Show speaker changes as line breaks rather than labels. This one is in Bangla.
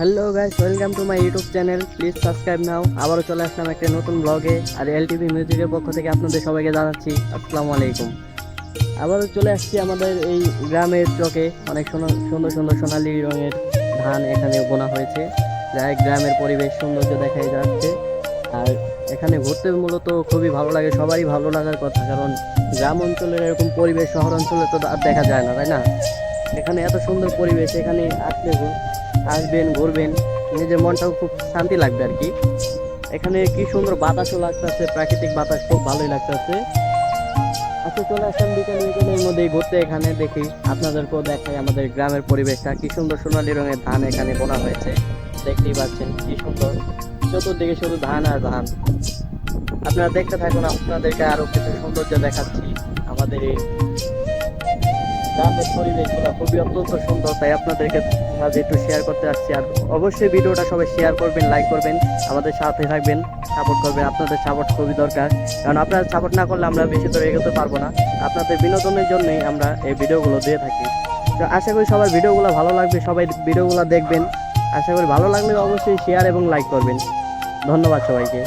Hello guys welcome to my YouTube channel please subscribe now আবারও চলে আসলাম একটা নতুন ব্লগে আর এলটিভি মিউজিকের পক্ষ থেকে আপনাদের সবাইকে জানাচ্ছি আসসালামু আলাইকুম। আবারও চলে আসছি আমাদের এই গ্রামের চকে। অনেক সোনা- সুন্দর সুন্দর সোনালি রঙের ধান এখানে বোনা হয়েছে। যা গ্রামের পরিবেশ সৌন্দর্য দেখাই যাচ্ছে। আর এখানে ঘুরতে মূলত খুবই ভালো লাগে, সবারই ভালো লাগার কথা। কারণ গ্রাম অঞ্চলের এরকম পরিবেশ শহর অঞ্চলে তো আর দেখা যায় না, তাই না? এখানে এত সুন্দর পরিবেশ, এখানে আসলে আসবেন, ঘুরবেন, নিজের মনটাও খুব শান্তি লাগবে আর কি। এখানে কি সুন্দর বাতাসও লাগতেছে, প্রাকৃতিক বাতাস খুব ভালোই লাগতেছে। আচ্ছা চলে আসলাম বিকেল বিকেলের মধ্যে ঘুরতে এখানে দেখি, আপনাদেরকেও দেখাই আমাদের গ্রামের পরিবেশটা, কি সুন্দর সোনালী রঙের ধান এখানে বোনা হয়েছে। দেখতেই পাচ্ছেন কি সুন্দর, চতুর্দিকে শুধু ধান আর ধান। আপনারা দেখতে থাকুন, আপনাদেরকে আরও কিছু সৌন্দর্য দেখাচ্ছি আমাদের এই গ্রামের পরিবেশগুলো খুবই অত্যন্ত সুন্দর, তাই আপনাদেরকে মাঝে একটু শেয়ার করতে আসছি। আর অবশ্যই ভিডিওটা সবাই শেয়ার করবেন লাইক করবেন, আমাদের সাথে থাকবেন সাপোর্ট করবেন। আপনাদের সাপোর্ট খুবই দরকার। কারণ আপনারা সাপোর্ট না করলে আমরা বেশি দূর এগোতে পারব না। আপনাদের বিনোদনের জন্যই আমরা এই ভিডিওগুলো দিয়ে থাকি। তো আশা করি সবার ভিডিওগুলো ভালো লাগবে, সবাই ভিডিওগুলো দেখবেন। আশা করি ভালো লাগলে অবশ্যই শেয়ার এবং লাইক করবেন। ধন্যবাদ সবাইকে।